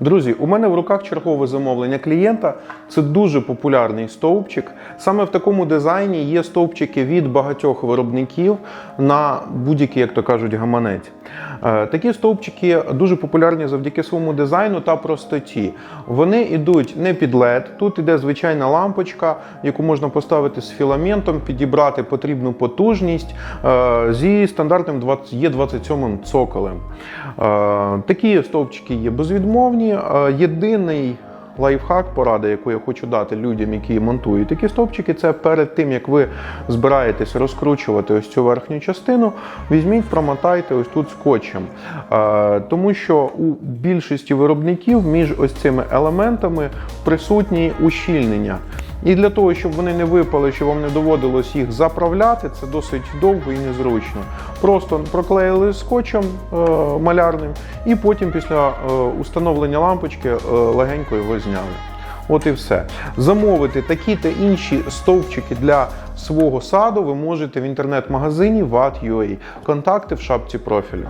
Друзі, у мене в руках чергове замовлення клієнта. Це дуже популярний стовпчик. Саме в такому дизайні є стовпчики від багатьох виробників на будь-який, як то кажуть, гаманець. Е, Такі стовпчики дуже популярні завдяки своєму дизайну та простоті. Вони йдуть не під LED, тут іде звичайна лампочка, яку можна поставити з філаментом, підібрати потрібну потужність е, зі стандартним 20 Є27 цоколем. Е, Такі стовпчики є безвідмовні. Е, Єдиний лайфхак, порада, яку я хочу дати людям, які монтують такі стовпчики, це перед тим, як ви збираєтесь розкручувати ось цю верхню частину, візьміть, промотайте ось тут скотчем. Е, Тому що у більшості виробників між ось цими елементами присутні ущільнення. І для того, щоб вони не випали, щоб вам не доводилось їх заправляти, це досить довго і незручно. Просто проклеїли скотчем е, малярним, і потім після е, установлення лампочки е, легенько його зняли. От і все. Замовити такі та інші стовпчики для свого саду ви можете в інтернет-магазині VAT.ua. Контакти в шапці профілю.